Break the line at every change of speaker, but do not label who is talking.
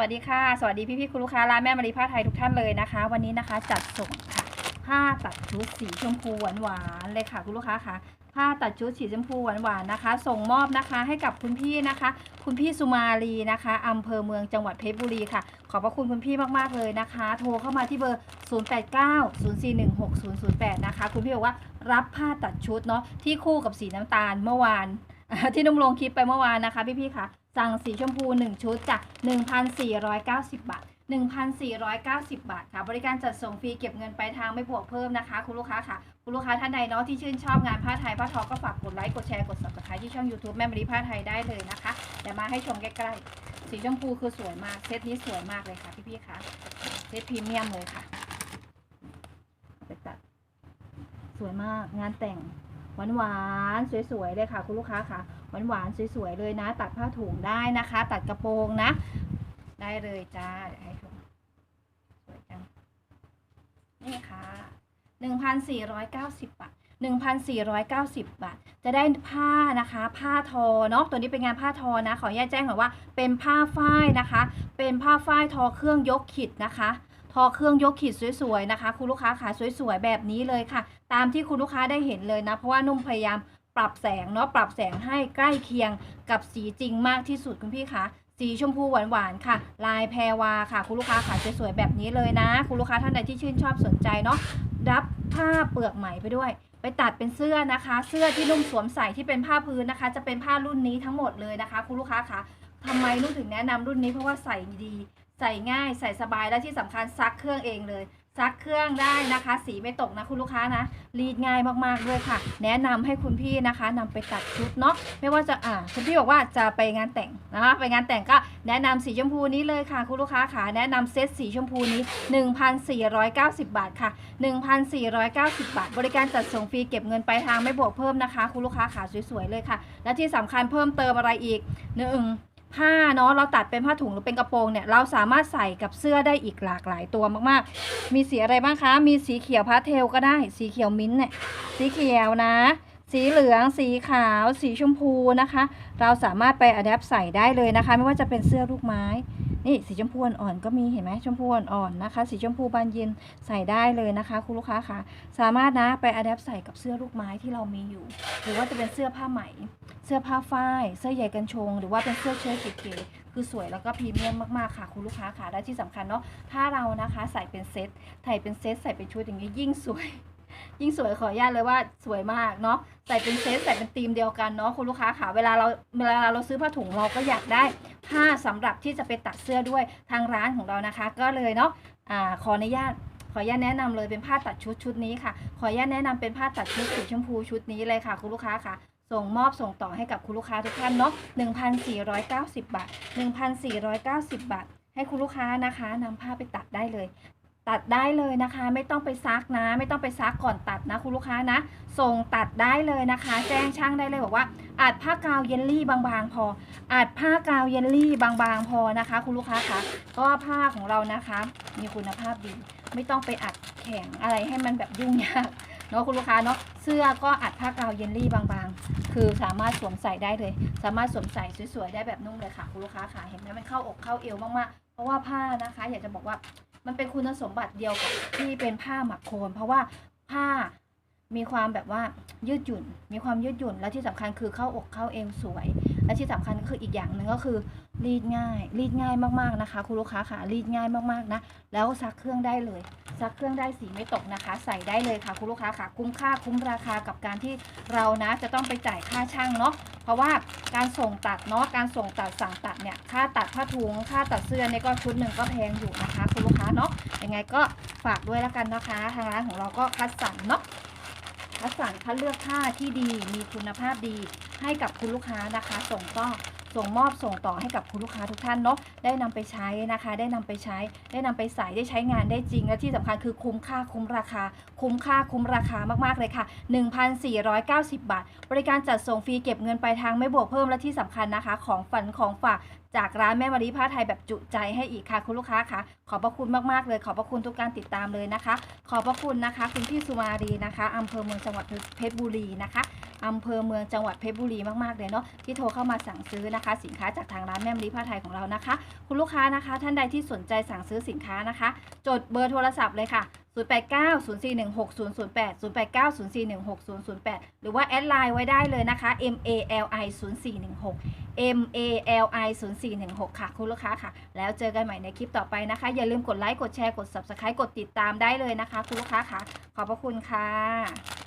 วัสดีค่ะ สวัสดีพี่พี่ๆคุณลูกค้าร้านแม่มารีผ้าไทยทุกท่านเลยนะคะ วันนี้นะคะจัดส่งค่ะ ผ้าตัดชุดสีชมพูหวานๆเลยค่ะคุณลูกค้าค่ะ ผ้าตัดชุดสีชมพูหวานๆนะคะ ส่งมอบนะคะให้กับคุณพี่นะคะ คุณพี่สุมาลีนะคะอำเภอเมืองจังหวัดเพชรบุรีค่ะ ขอบพระคุณคุณพี่มากๆเลยนะคะ โทรเข้ามาที่เบอร์ 0890416008 นะคะ คุณพี่บอกว่ารับผ้าตัดชุดเนาะที่คู่กับสีน้ำตาลเมื่อวานที่นุ่มลงคลิปไปเมื่อวานนะคะพี่ๆค่ะ สั่งสีชมพู 1 ชุดจาก 1,490 บาท 1,490 บาทค่ะ บริการจัดส่งฟรีเก็บเงินปลายทางไม่บวกเพิ่มนะคะ คุณลูกค้าค่ะ คุณลูกค้าท่านใดเนาะที่ชื่นชอบงานผ้าไทยผ้าทอก็ฝากกดไลค์กดแชร์กด subscribe ที่ช่อง YouTube แม่มรีผ้าไทยได้เลยนะคะเดี๋ยวมาให้ชมใกล้ๆสีชมพูคือสวยมากเซตนี้สวยมากเลยค่ะพี่ๆค่ะเซตพรีเมียมเลยค่ะไปตัดสวยมากงานแต่งหวานหวานๆสวยๆเลยค่ะ คุณลูกค้าค่ะ หวานหวานๆสวยๆเลยนะ ตัดผ้าถุงได้นะคะ ตัดกระโปรงนะ ได้เลยจ้าเดี๋ยวให้ชมสวยจังนี่ค่ะหนึ่งพันสี่ร้อยเก้าสิบบาทหนึ่งพันสี่ร้อยเก้าสิบบาท จะได้ผ้านะคะ ผ้าทอเนาะ ตัวนี้เป็นงานผ้าทอนะ ขออนุญาตแจ้งก่อนว่า เป็นผ้าฝ้ายนะคะ เป็นผ้าฝ้ายทอเครื่องยกขิดนะคะ ทอเครื่องยกขีดสวยๆนะคะ คุณลูกค้าขาสวยๆแบบนี้เลยค่ะ ตามที่คุณลูกค้าได้เห็นเลยนะ เพราะว่านุ่มพยายาม ปรับแสงเนาะปรับแสงให้ใกล้เคียงกับสีจริงมากที่สุดคุณพี่คะสีชมพูหวานๆค่ะ ลายแพรวาค่ะ คุณลูกค้าขาสวยๆแบบนี้เลยนะ คุณลูกค้าท่านใดที่ชื่นชอบสนใจเนาะรับผ้าเปลือกไหมไปด้วย ไปตัดเป็นเสื้อนะคะ เสื้อที่นุ่มสวมใส่ที่เป็นผ้าพื้นนะคะ จะเป็นผ้ารุ่นนี้ทั้งหมดเลยนะคะ คุณลูกค้าคะทำไมนุ่มถึงแนะนำรุ่นนี้เพราะว่าใส่ดี ใส่ง่ายใส่สบายและที่สำคัญซักเครื่องเองเลย ซักเครื่องได้นะคะ สีไม่ตกนะคุณลูกค้านะ รีดง่ายมากๆด้วยค่ะ แนะนำให้คุณพี่นะคะนำไปตัดชุดเนาะไม่ว่าจะอ่าคุณพี่บอกว่าจะไปงานแต่งนะคะไปงานแต่งก็แนะนำสีชมพูนี้เลยค่ะ คุณลูกค้าค่ะแนะนำเซตสีชมพูนี้ 1,490 บาทค่ะ 1,490 บาท บริการจัดส่งฟรีเก็บเงินปลายทางไม่บวกเพิ่มนะคะ คุณลูกค้าขาสวยๆเลยค่ะ และที่สำคัญเพิ่มเติมอะไรอีกหนึ่ง ผ้าเนาะเราตัดเป็นผ้าถุงหรือเป็นกระโปรงเนี่ยเราสามารถใส่กับเสื้อได้อีกหลากหลายตัวมากๆ มีสีอะไรบ้างคะ มีสีเขียวพาสเทลก็ได้ สีเขียวมิ้นท์เนี่ยสีเขียวนะ สีเหลือง สีขาว สีชมพูนะคะ เราสามารถไปอัดแอปใส่ได้เลยนะคะ ไม่ว่าจะเป็นเสื้อลูกไม้ นี่สีชมพูอ่อนก็มีเห็นไหมชมพูอ่อนๆนะคะ สีชมพูบานเย็นใส่ได้เลยนะคะ คุณลูกค้าค่ะสามารถนะไปอัดแอปใส่กับเสื้อลูกไม้ที่เรามีอยู่ หรือว่าจะเป็นเสื้อผ้าไหม เสื้อผ้าฝ้าย เสื้อใหญ่กันชง หรือว่าเป็นเสื้อเชิ้ตเก๋ๆคือสวยแล้วก็พรีเมียมมากๆค่ะ คุณลูกค้าค่ะและที่สำคัญเนาะถ้าเรานะคะใส่เป็นเซตใส่เป็นเซตใส่เป็นชุดอย่างนี้ยิ่งสวย ยิ่งสวยขออนุญาตเลยว่าสวยมากเนาะใส่เป็นเซตใส่เป็นธีมเดียวกันเนาะคุณลูกค้าค่ะเวลาเราเวลาเราซื้อผ้าถุงเราก็อยากได้ผ้าสำหรับที่จะไปตัดเสื้อด้วยทางร้านของเรานะคะ ก็เลยเนาะอ่าขออนุญาตขออนุญาตแนะนำเลยเป็นผ้าตัดชุดชุดนี้ค่ะ ขออนุญาตแนะนำเป็นผ้าตัดชุดสีชมพูชุดนี้เลยค่ะ คุณลูกค้าค่ะส่งมอบส่งต่อให้กับคุณลูกค้าทุกท่านเนาะ1,490 บาท 1,490 บาท ให้คุณลูกค้านะคะนำผ้าไปตัดได้เลย ตัดได้เลยนะคะ ไม่ต้องไปซักนะ ไม่ต้องไปซักก่อนตัดนะคุณลูกค้านะ ส่งตัดได้เลยนะคะ แจ้งช่างได้เลยบอกว่าอาจผ้ากาวเยลลี่บางๆ พออาจผ้ากาวเยลลี่บางๆ พอนะคะ คุณลูกค้าคะเพราะว่าผ้าของเรานะคะ มีคุณภาพดี ไม่ต้องไปอัดแข็งอะไรให้มันแบบยุ่งยากเนาะคุณลูกค้าเนาะเสื้อก็อัดผ้ากาวเยลลี่บางๆ คือสามารถสวมใส่ได้เลย สามารถสวมใส่สวยๆได้แบบนุ่มเลยค่ะคุณลูกค้าค่ะเห็นไหมมันเข้าอกเข้าเอวมากๆเพราะว่าผ้านะคะ อยากจะบอกว่า มันเป็นคุณสมบัติเดียวกับที่เป็นผ้าหมักโคลนเพราะว่าผ้ามีความแบบว่ายืดหยุ่น มีความยืดหยุ่น และที่สำคัญคือเข้าอกเข้าเอวสวย และที่สำคัญก็คืออีกอย่างหนึ่งก็คือรีดง่าย รีดง่ายมากๆนะคะ คุณลูกค้าค่ะรีดง่ายมากๆนะ แล้วซักเครื่องได้เลย ซักเครื่องได้สีไม่ตกนะคะ ใส่ได้เลยค่ะคุณลูกค้าค่ะ คุ้มค่าคุ้มราคากับการที่เรานะจะต้องไปจ่ายค่าช่างเนาะเพราะว่าการส่งตัดเนาะการส่งตัดสั่งตัดเนี่ยค่าตัดผ้าถุงค่าตัดเสื้อเนี่ยก็ชุดหนึ่งก็แพงอยู่นะคะคุณลูกค้าเนาะยังไงก็ฝากด้วยแล้วกันนะคะ ทางร้านของเราก็คัดสรรเนาะคัดสรรคัดเลือกผ้าที่ดีมีคุณภาพดีให้กับคุณลูกค้านะคะ ส่งต่อ ส่งมอบส่งต่อให้กับคุณลูกค้าทุกท่านเนาะได้นำไปใช้นะคะ ได้นำไปใช้ ได้นำไปใส่ได้ใช้งานได้จริงและที่สำคัญคือคุ้มค่าคุ้มราคา คุ้มค่าคุ้มราคามากๆเลยค่ะ 1,490 บาท บริการจัดส่งฟรีเก็บเงินปลายทางไม่บวกเพิ่มและที่สำคัญนะคะ ของฝันของฝากจากร้านแม่มารีผ้าไทยแบบจุใจให้อีกค่ะคุณลูกค้าค่ะ ขอบพระคุณมากๆเลย ขอบพระคุณทุกการติดตามเลยนะคะ ขอบพระคุณนะคะ คุณพี่สุมารีนะคะอำเภอเมืองจังหวัดเพชรบุรีนะคะ อำเภอเมืองจังหวัดเพชรบุรีมากๆเลยเนาะที่โทรเข้ามาสั่งซื้อนะคะ สินค้าจากทางร้านแม่มารีผ้าไทยของเรานะคะ คุณลูกค้านะคะ ท่านใดที่สนใจสั่งซื้อสินค้านะคะ จดเบอร์โทรศัพท์เลยค่ะ 089 041 6008 089 041 6008 หรือว่าแอดไลน์ไว้ได้เลยนะคะ M A L I 0416 M A L I 0416 ค่ะคุณลูกค้าค่ะ แล้วเจอกันใหม่ในคลิปต่อไปนะคะ อย่าลืมกดไลค์ กดแชร์ กด Subscribe กดติดตามได้เลยนะคะ คุณลูกค้าค่ะ ขอบพระคุณค่ะ